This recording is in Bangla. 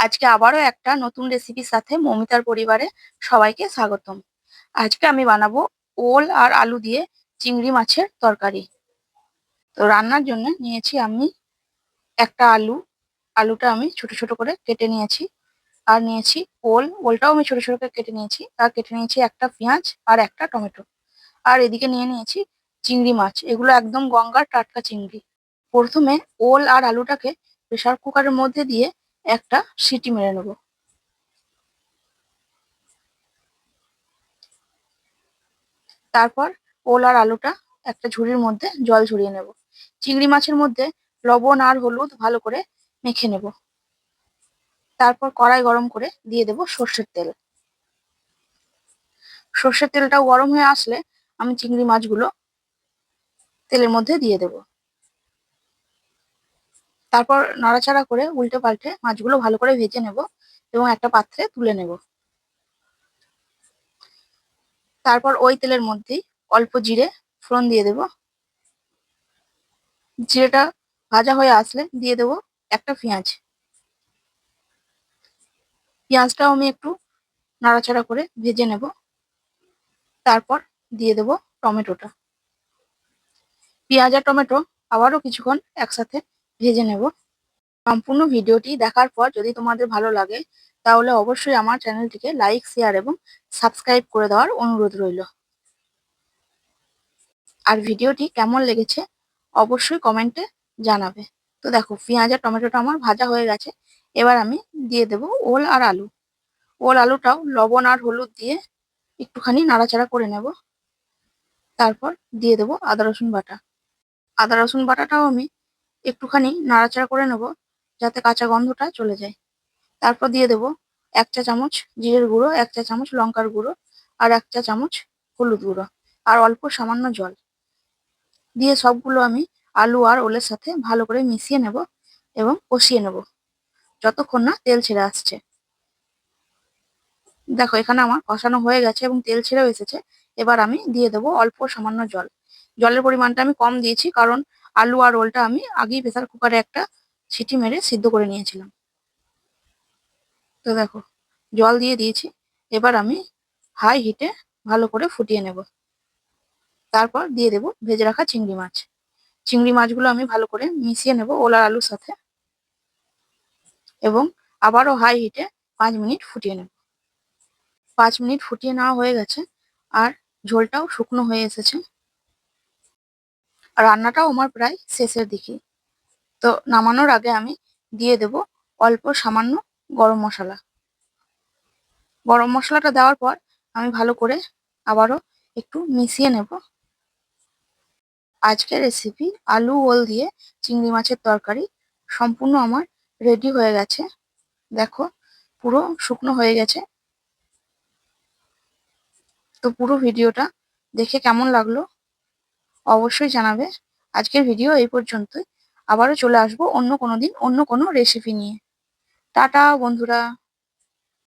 আজকে আবারও একটা নতুন রেসিপির সাথে মমিতার পরিবারে সবাইকে স্বাগতম। আজকে আমি বানাবো ওল আর আলু দিয়ে চিংড়ি মাছের তরকারি। তো রান্নার জন্য নিয়েছি আমি একটা আলু। আলুটা আমি ছোট ছোট করে কেটে নিয়েছি। আর নিয়েছি ওল। ওলটাও আমি ছোট ছোট করে কেটে নিয়েছি। আর কেটে নিয়েছি একটা পেঁয়াজ আর একটা টমেটো। আর এদিকে নিয়ে নিয়েছি চিংড়ি মাছ। এগুলো একদম গঙ্গার টাটকা চিংড়ি। প্রথমে ওল আর আলুটাকে প্রেসার কুকারের মধ্যে দিয়ে একটা সিটি মেরে নেব। তারপর ওল আর আলুটা একটা ঝুড়ির মধ্যে জল ঝরিয়ে নেব। চিংড়ি মাছের মধ্যে লবণ আর হলুদ ভালো করে মেখে নেব। তারপর কড়াই গরম করে দিয়ে দেব সর্ষের তেল। সর্ষের তেলটাও গরম হয়ে আসলে আমি চিংড়ি মাছগুলো তেলের মধ্যে দিয়ে দেবো। তারপর নাড়াচাড়া করে উল্টে পাল্টে মাছগুলো ভালো করে ভেজে নেব এবং একটা পাত্রে তুলে নেব। তারপর ওই তেলের মধ্যেই অল্প জিরে ফোড়ন দিয়ে দেব। জিরেটা ভাজা হয়ে আসলে দিয়ে দেব একটা পেঁয়াজ। পেঁয়াজটাও আমি একটু নাড়াচাড়া করে ভেজে নেব। তারপর দিয়ে দেব টমেটোটা। পেঁয়াজ আর টমেটো আবারও কিছুক্ষণ একসাথে ভেজে নেব। সম্পূর্ণ ভিডিওটি দেখার পর যদি তোমাদের ভালো লাগে, তাহলে অবশ্যই আমার চ্যানেলটিকে লাইক, শেয়ার এবং সাবস্ক্রাইব করে দেওয়ার অনুরোধ রইল। আর ভিডিওটি কেমন লেগেছে অবশ্যই কমেন্টে জানাবে। তো দেখো, পেঁয়াজ আর টমেটোটা আমার ভাজা হয়ে গেছে। এবার আমি দিয়ে দেব ওল আর আলু। ওল, আলুটাও লবণ আর হলুদ দিয়ে একটুখানি নাড়াচাড়া করে নেব। তারপর দিয়ে দেব আদা রসুন বাটা। আদা রসুন বাটাটাও আমি একটুখানি নাড়াচাড়া করে নেব, যাতে কাঁচা গন্ধটা চলে যায়। তারপর দিয়ে দেব এক চা চামচ জিরের গুঁড়ো, এক চা চামচ লঙ্কার গুঁড়ো আর এক চা চামচ হলুদ গুঁড়ো আর অল্প সামান্য জল। দিয়ে সবগুলো আমি আলু আর ওলের সাথে ভালো করে মিশিয়ে নেব এবং কষিয়ে নেব, যতক্ষণ না তেল ছেড়ে আসছে। দেখো, এখানে আমার কষানো হয়ে গেছে এবং তেল ছেড়েও এসেছে। এবার আমি দিয়ে দেবো অল্প সামান্য জল। জলের পরিমাণটা আমি কম দিয়েছি কারণ আলু আর ওলটা আমি আগেই প্রেসার কুকারে একটা সিটি মেরে সিদ্ধ করে নিয়েছিলাম। তো দেখো, জল দিয়ে দিয়েছি। এবার আমি হাই হিটে ভালো করে ফুটিয়ে নেব। তারপর দিয়ে দেব ভেজে রাখা চিংড়ি মাছ। চিংড়ি মাছগুলো আমি ভালো করে মিশিয়ে নেব ওলার আলুর সাথে। এবং আবারও হাই হিটে পাঁচ মিনিট ফুটিয়ে নেব। পাঁচ মিনিট ফুটিয়ে নেওয়া হয়ে গেছে। আর ঝোলটাও শুকনো হয়ে এসেছে। রান্নাটাও আমার প্রায় শেষের দিকে তো নামানোর আগে আমি দিয়ে দেব অল্প সামান্য গরম মশলা। গরম মশলাটা দেওয়ার পর আমি ভালো করে আবারও একটু মিশিয়ে নেব। আজকের রেসিপি আলু ওল দিয়ে চিংড়ি মাছের তরকারি সম্পূর্ণ আমার রেডি হয়ে গেছে। দেখো পুরো শুকনো হয়ে গেছে। তো পুরো ভিডিওটা দেখে কেমন লাগল অবশ্যই জানাবে। আজকের ভিডিও এই পর্যন্তই। আবারও চলে আসব অন্য কোনো দিন অন্য কোনো রেসিপি নিয়ে। টাটা বন্ধুরা।